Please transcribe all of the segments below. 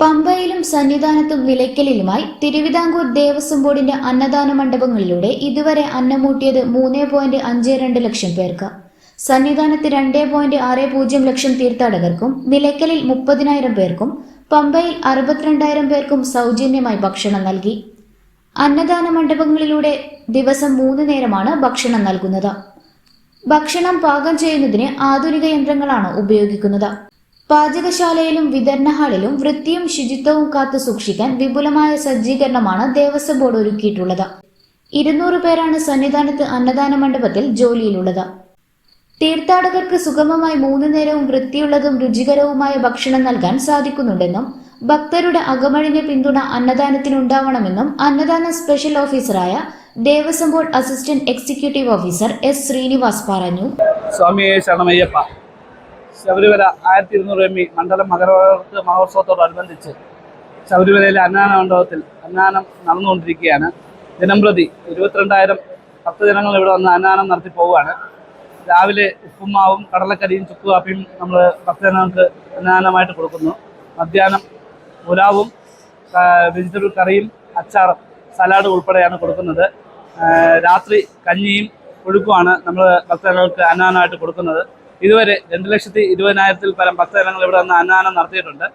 പമ്പയിലും സന്നിധാനത്തും വിലയ്ക്കലിലുമായി തിരുവിതാംകൂർ ദേവസ്വം ബോർഡിന്റെ അന്നദാന മണ്ഡപങ്ങളിലൂടെ ഇതുവരെ അന്നമൂട്ടിയത് മൂന്നേ പോയിന്റ് അഞ്ച് രണ്ട് ലക്ഷം പേർക്ക്. സന്നിധാനത്ത് രണ്ടേ പോയിന്റ് ആറ് പൂജ്യം ലക്ഷം തീർത്ഥാടകർക്കും വിലയ്ക്കലിൽ മുപ്പതിനായിരം പേർക്കും പമ്പയിൽ അറുപത്തിരണ്ടായിരം പേർക്കും സൗജന്യമായി ഭക്ഷണം നൽകി. അന്നദാന മണ്ഡപങ്ങളിലൂടെ ദിവസം മൂന്ന് നേരമാണ് ഭക്ഷണം നൽകുന്നത്. ഭക്ഷണം പാകം ചെയ്യുന്നതിന് ആധുനിക യന്ത്രങ്ങളാണ് ഉപയോഗിക്കുന്നത്. പാചകശാലയിലും വിതരണ ഹാളിലും വൃത്തിയും ശുചിത്വവും കാത്തു സൂക്ഷിക്കാൻ വിപുലമായ സജ്ജീകരണമാണ് ദേവസ്വം ബോർഡ് ഒരുക്കിയിട്ടുള്ളത്. ഇരുന്നൂറ് പേരാണ് സന്നിധാനത്ത് അന്നദാന മണ്ഡപത്തിൽ ജോലിയിലുള്ളത്. തീർത്ഥാടകർക്ക് സുഗമമായി മൂന്നു നേരവും വൃത്തിയുള്ളതും രുചികരവുമായ ഭക്ഷണം നൽകാൻ സാധിക്കുന്നുണ്ടെന്നും ഭക്തരുടെ അകമഴിഞ്ഞ പിന്തുണ അന്നദാനത്തിനുണ്ടാവണമെന്നും അന്നദാന സ്പെഷ്യൽ ഓഫീസറായ Devaswom board assistant executive officer S Srinivas പറഞ്ഞു. സ്വാമിയെ ശരണമയ്യപ്പ ശബരിമല ആയിരത്തി ഇരുന്നൂറ് എം ഇ മണ്ഡലം മകരവിളക്ക് മഹോത്സവത്തോടനുബന്ധിച്ച് ശബരിമലയിലെ അന്നാന മണ്ഡപത്തിൽ അന്നാനം നടന്നുകൊണ്ടിരിക്കുകയാണ്. ദിനംപ്രതി ഇരുപത്തിരണ്ടായിരം ഭക്തജനങ്ങൾ ഇവിടെ വന്ന് അന്നാനം നടത്തി പോവുകയാണ്. രാവിലെ ഉപ്പുമാവും കടലക്കരിയും ചുക്കുകാപ്പിയും നമ്മൾ ഭക്തജനങ്ങൾക്ക് അന്നാനമായിട്ട് കൊടുക്കുന്നു. മധ്യാഹ്നം പുലാവും വെജിറ്റബിൾ കറിയും അച്ചാറും സലാഡ് ഉൾപ്പെടെയാണ് കൊടുക്കുന്നത്. രാത്രി കഞ്ഞിയും ഒഴുക്കുമാണ് നമ്മൾ ഭക്തജനങ്ങൾക്ക് അന്നാനമായിട്ട് കൊടുക്കുന്നത്. ഇതുവരെ രണ്ട് ലക്ഷത്തി ഇരുപതിനായിരത്തിൽ പരം ഭക്തജനങ്ങൾ ഇവിടെ വന്ന് അന്നാനം നടത്തിയിട്ടുണ്ട്.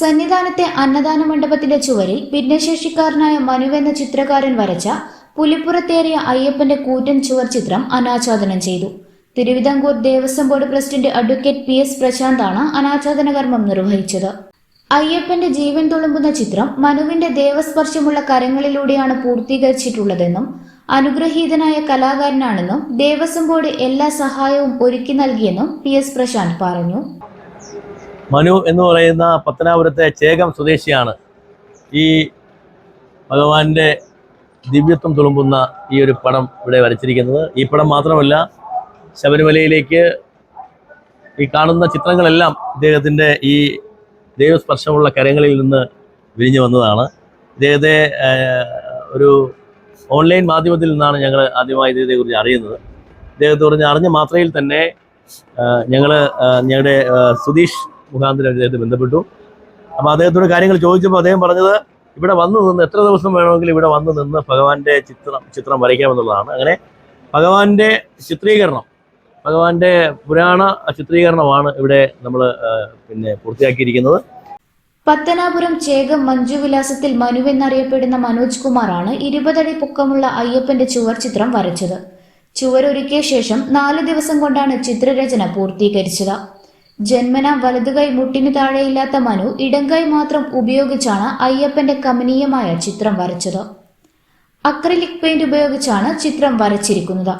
സന്നിധാനത്തെ അന്നദാന മണ്ഡപത്തിന്റെ ചുവരിൽ ഭിന്നശേഷിക്കാരനായ മനു എന്ന ചിത്രകാരൻ വരച്ച പുലിപ്പുറത്തേറിയ അയ്യപ്പന്റെ കൂറ്റൻ ചുവർ ചിത്രം അനാച്ഛാദനം ചെയ്തു. Travancore Devaswom board president advocate P S പ്രശാന്താണ് അനാച്ഛാദന കർമ്മം നിർവഹിച്ചത്. അയ്യപ്പന്റെ ജീവൻ തുളുമ്പുന്ന ചിത്രം മനുവിന്റെ ദേവസ്പർശമുള്ള കരങ്ങളിലൂടെയാണ് പൂർത്തീകരിച്ചിട്ടുള്ളതെന്നും അനുഗ്രഹീതനായ കലാകാരനാണെന്നും ദേവസ്വം ബോർഡ് എല്ലാ സഹായവും ഒരുക്കി നൽകിയെന്നും പി എസ് പ്രശാന്ത് പറഞ്ഞു. മനു എന്ന് പറയുന്ന പത്തനാപുരത്തെ ചേകം സ്വദേശിയാണ് ഈ ഭഗവാന്റെ ദിവ്യത്വം തുളുമ്പുന്ന ഈ ഒരു പടം ഇവിടെ വരച്ചിരിക്കുന്നത്. ഈ പടം മാത്രമല്ല ശബരിമലയിലേക്ക് ഈ കാണുന്ന ചിത്രങ്ങളെല്ലാം ഇദ്ദേഹത്തിന്റെ ഈ ദൈവസ്പർശമുള്ള കരങ്ങളിൽ നിന്ന് വിരിഞ്ഞു വന്നതാണ്. ഇദ്ദേഹത്തെ ഒരു ഓൺലൈൻ മാധ്യമത്തിൽ നിന്നാണ് ഞങ്ങൾ ആദ്യമായി ഇദ്ദേഹത്തെക്കുറിച്ച് അറിയുന്നത്. ഇദ്ദേഹത്തെ കുറിച്ച് അറിഞ്ഞ മാത്രയിൽ തന്നെ ഞങ്ങൾ ഞങ്ങളുടെ സുതീഷ് മുഖാന്തരം ഇദ്ദേഹത്തെ ബന്ധപ്പെട്ടു. അപ്പോൾ അദ്ദേഹത്തോട് കാര്യങ്ങൾ ചോദിച്ചപ്പോൾ അദ്ദേഹം പറഞ്ഞത് ഇവിടെ വന്നു നിന്ന് എത്ര ദിവസം വേണമെങ്കിലും ഇവിടെ വന്നു നിന്ന് ഭഗവാന്റെ ചിത്രം ചിത്രം വരയ്ക്കാമെന്നുള്ളതാണ്. അങ്ങനെ ഭഗവാന്റെ ചിത്രീകരണം ഭഗവാന്റെ പുരാണ ചിത്രീകരണമാണ് ഇവിടെ നമ്മൾ പിന്നെ പൂർത്തിയാക്കിയിരിക്കുന്നത്. പത്തനാപുരം ചേകം മഞ്ജുവിലാസത്തിൽ മനുവെന്നറിയപ്പെടുന്ന മനോജ് കുമാറാണ് ഇരുപതടി പൊക്കമുള്ള അയ്യപ്പന്റെ ചുവർ ചിത്രം വരച്ചത്. ചുവരൊരുക്കിയ ശേഷം നാല് ദിവസം കൊണ്ടാണ് ചിത്രരചന പൂർത്തീകരിച്ചത്. ജന്മന വലതുകൈ മുട്ടിനു താഴെയില്ലാത്ത മനു ഇടങ്കൈ മാത്രം ഉപയോഗിച്ചാണ് അയ്യപ്പന്റെ കമനീയമായ ചിത്രം വരച്ചത്. അക്രലിക് പെയിന്റ് ഉപയോഗിച്ചാണ് ചിത്രം വരച്ചിരിക്കുന്നത്.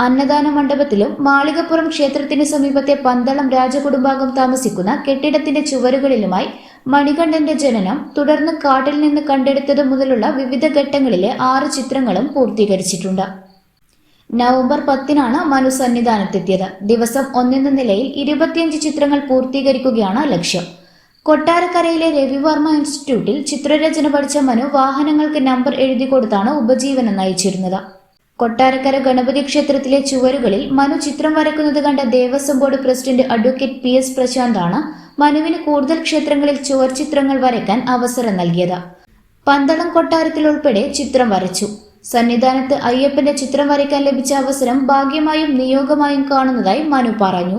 അന്നദാന മണ്ഡപത്തിലും മാളികപ്പുറം ക്ഷേത്രത്തിന് സമീപത്തെ പന്തളം രാജകുടുംബാംഗം താമസിക്കുന്ന കെട്ടിടത്തിന്റെ ചുവരുകളിലുമായി മണികണ്ഠന്റെ ജനനം തുടർന്ന് കാട്ടിൽ നിന്ന് കണ്ടെടുത്തത് മുതലുള്ള വിവിധ ഘട്ടങ്ങളിലെ ആറ് ചിത്രങ്ങളും പൂർത്തീകരിച്ചിട്ടുണ്ട്. നവംബർ പത്തിനാണ് മനു സന്നിധാനത്തെത്തിയത്. ദിവസം ഒന്നെന്ന നിലയിൽ ഇരുപത്തിയഞ്ച് ചിത്രങ്ങൾ പൂർത്തീകരിക്കുകയാണ് ലക്ഷ്യം. കൊട്ടാരക്കരയിലെ രവിവർമ്മ ഇൻസ്റ്റിറ്റ്യൂട്ടിൽ ചിത്രരചന പഠിച്ച മനു വാഹനങ്ങൾക്ക് നമ്പർ എഴുതി കൊടുത്താണ് ഉപജീവനം നയിച്ചിരുന്നത്. കൊട്ടാരക്കര ഗണപതി ക്ഷേത്രത്തിലെ ചുവരുകളിൽ മനു ചിത്രം വരക്കുന്നത് കണ്ട Devaswom board president advocate P S പ്രശാന്താണ് മനുവിന് കൂടുതൽ ക്ഷേത്രങ്ങളിൽ ചുവർ ചിത്രങ്ങൾ വരയ്ക്കാൻ അവസരം നൽകിയത്. പന്തളം കൊട്ടാരത്തിൽ ഉൾപ്പെടെ ചിത്രം വരച്ചു. സന്നിധാനത്ത് അയ്യപ്പന്റെ ചിത്രം വരയ്ക്കാൻ ലഭിച്ച അവസരം ഭാഗ്യമായും നിയോഗമായും കാണുന്നതായി മനു പറഞ്ഞു.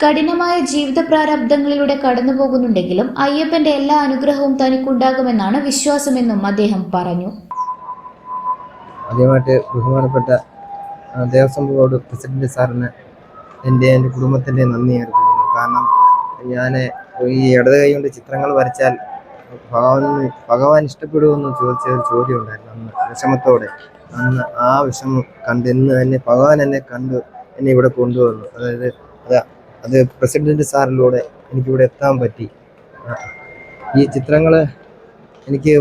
കഠിനമായ ജീവിത പ്രാരബ്ധങ്ങളിലൂടെ കടന്നുപോകുന്നുണ്ടെങ്കിലും അയ്യപ്പന്റെ എല്ലാ അനുഗ്രഹവും തനിക്കുണ്ടാകുമെന്നാണ് വിശ്വാസമെന്നും അദ്ദേഹം പറഞ്ഞു. ആദ്യമായിട്ട് ബഹുമാനപ്പെട്ട ദേവസ്വം ബോർഡ് പ്രസിഡന്റ് സാറിന് എന്റെ എന്റെ കുടുംബത്തിന്റെ നന്ദി അറിയിക്കുന്നു കാരണം ഞാൻ ഈ ഇടത് കൈ കൊണ്ട് ചിത്രങ്ങൾ വരച്ചാൽ ഭഗവാൻ ഭഗവാൻ ഇഷ്ടപ്പെടുമെന്ന് ചോദിച്ച ഒരു ചോദ്യം ഉണ്ടായിരുന്നു അന്ന് വിഷമത്തോടെ. അന്ന് ആ വിഷമം കണ്ട് ഇന്ന് തന്നെ ഭഗവാൻ എന്നെ കണ്ട് എന്നെ ഇവിടെ കൊണ്ടുവന്നു. അതായത് അതാ അത് പ്രസിഡന്റ് സാറിലൂടെ എനിക്കിവിടെ എത്താൻ പറ്റി. ഈ ചിത്രങ്ങൾ എനിക്ക്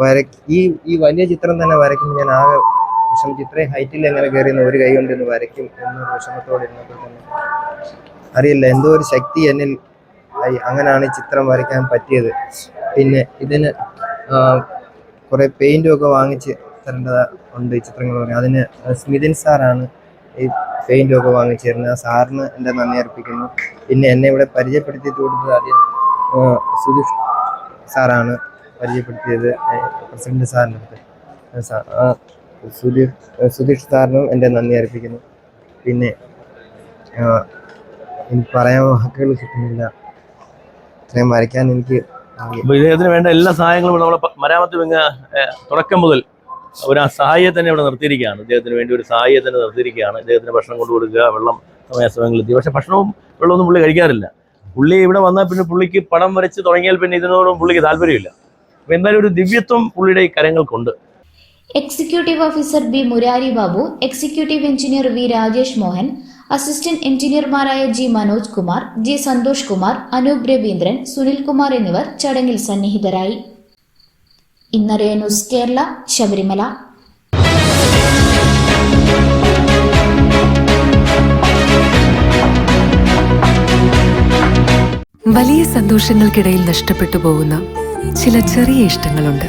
വര ഈ ഈ വലിയ ചിത്രം തന്നെ വരയ്ക്കുമ്പോൾ ഞാൻ ആകെ വിഷമിച്ച് ഇത്രയും ഹൈറ്റിൽ എങ്ങനെ കയറിയെന്ന് ഒരു കൈ കൊണ്ട് ഇന്ന് വരയ്ക്കും എന്നൊരു വിഷമത്തോടെ ഇരുന്നപ്പോൾ തന്നെ. അറിയില്ല എന്തോ ഒരു ശക്തി എന്നിൽ. അങ്ങനെയാണ് ഈ ചിത്രം വരയ്ക്കാൻ പറ്റിയത്. പിന്നെ ഇതിന് കുറേ പെയിന്റും ഒക്കെ വാങ്ങിച്ച് തരേണ്ടത് ഉണ്ട് ഈ ചിത്രങ്ങൾ പറയാം അതിന് സ്മിതിൻ സാറാണ് ഈ പെയിന്റും ഒക്കെ വാങ്ങിച്ചിരുന്നു ആ സാറിന് എന്റെ നന്ദി അർപ്പിക്കുന്നു. പിന്നെ എന്നെ ഇവിടെ പരിചയപ്പെടുത്തി കൊടുത്തത് ആദ്യം സുധീഷ് സാറാണ് പരിചയപ്പെടുത്തിയത് പ്രസിഡന്റ് സാറിന്റെ അടുത്ത്. ആ സാ- ആ സുധീഷ് സാറിനും എന്റെ നന്ദി അർപ്പിക്കുന്നു. പിന്നെ എനിക്ക് പറയാൻ വാക്കുകൾ കിട്ടുന്നില്ല. ഇത്രയും വരയ്ക്കാൻ എനിക്ക് ഇദ്ദേഹത്തിന് വേണ്ട എല്ലാ സഹായങ്ങളും പ- മരാമത്ത് വിങ്ങ തുടക്കം മുതൽ ഒരു സഹായിയെ തന്നെ ഇവിടെ നിർത്തിയിരിക്കുകയാണ്. ഇദ്ദേഹത്തിന് വേണ്ടി ഒരു സഹായിയെ തന്നെ നിർത്തിയിരിക്കുകയാണ്. ഇദ്ദേഹത്തിന് ഭക്ഷണം കൊണ്ടു കൊടുക്കുക വെള്ളം സമയാസമയങ്ങളിൽ എത്തി. പക്ഷേ ഭക്ഷണവും വെള്ളമൊന്നും പുള്ളി കഴിക്കാറില്ല. പുള്ളി ഇവിടെ വന്നാൽ പിന്നെ പുള്ളിക്ക് പണം വരച്ച് തുടങ്ങിയാൽ പിന്നെ ഇതിനോടും പുള്ളിക്ക് താല്പര്യമില്ല. അപ്പം എന്തായാലും ഒരു ദിവ്യത്വം പുള്ളിയുടെ ഈ കരങ്ങൾക്കുണ്ട്. Executive officer B Murari Babu executive engineer V Rajesh Mohan assistant എഞ്ചിനീയർമാരായ G Manoj Kumar G Santhosh Kumar Anoop Raveendran Sunil Kumar എന്നിവർ ചടങ്ങിൽ സന്നിഹിതരായി. ഇന്നറിയ ന്യൂസ് കേരള ശബരിമല. വലിയ സന്തോഷങ്ങൾക്കിടയിൽ നഷ്ടപ്പെട്ടു പോകുന്ന ചില ചെറിയ ഇഷ്ടങ്ങളുണ്ട്.